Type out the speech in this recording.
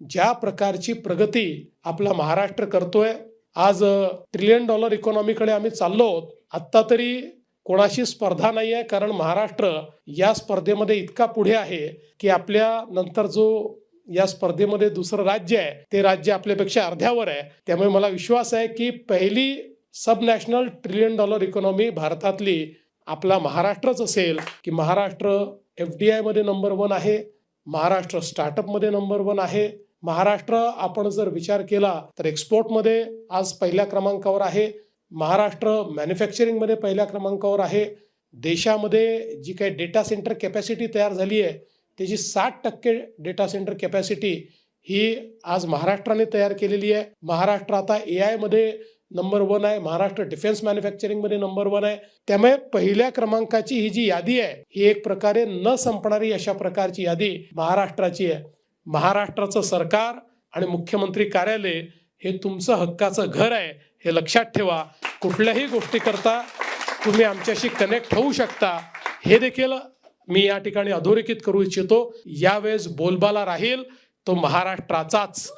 ज्या प्रकारची प्रगती आपला महाराष्ट्र करतोय आज ट्रिलियन डॉलर इकॉनॉमीकडे आम्ही चाललो आहोत आत्ता तरी कोणाशी स्पर्धा नाही आहे कारण महाराष्ट्र या स्पर्धेमध्ये इतका पुढे आहे की आपल्या नंतर जो या स्पर्धेमध्ये दुसरं राज्य आहे ते राज्य आपल्यापेक्षा अर्ध्यावर आहे. त्यामुळे मला विश्वास आहे की पहिली sub national trillion dollar economy भारतातली आपला महाराष्ट्रच असेल की महाराष्ट्र एफ डी आयमध्ये नंबर वन आहे महाराष्ट्र स्टार्टअपमध्ये नंबर वन आहे महाराष्ट्र आपण जर विचार केला तर एक्सपोर्टमध्ये आज पहिल्या क्रमांकावर आहे. महाराष्ट्र मॅन्युफॅक्चरिंगमध्ये पहिल्या क्रमांकावर आहे. देशामध्ये जी काही डेटा सेंटर कॅपॅसिटी तयार झाली आहे त्याची साठ टक्के डेटा सेंटर कॅपॅसिटी ही आज महाराष्ट्राने तयार केलेली आहे. महाराष्ट्र आता ए आयमध्ये नंबर वन आहे. महाराष्ट्र डिफेन्स मॅन्युफॅक्चरिंगमध्ये नंबर वन आहे. त्यामुळे पहिल्या क्रमांकाची ही जी यादी आहे ही एक प्रकारे न संपणारी अशा प्रकारची यादी महाराष्ट्राची आहे. महाराष्ट्राचं सरकार आणि मुख्यमंत्री कार्यालय हे तुमचं हक्काचं घर आहे हे लक्षात ठेवा. कुठल्याही गोष्टी करता तुम्ही आमच्याशी कनेक्ट होऊ शकता. हे देखील मी या ठिकाणी अधोरेखित करू इच्छितो. यावेळेस बोलबाला राहील तो महाराष्ट्राचाच.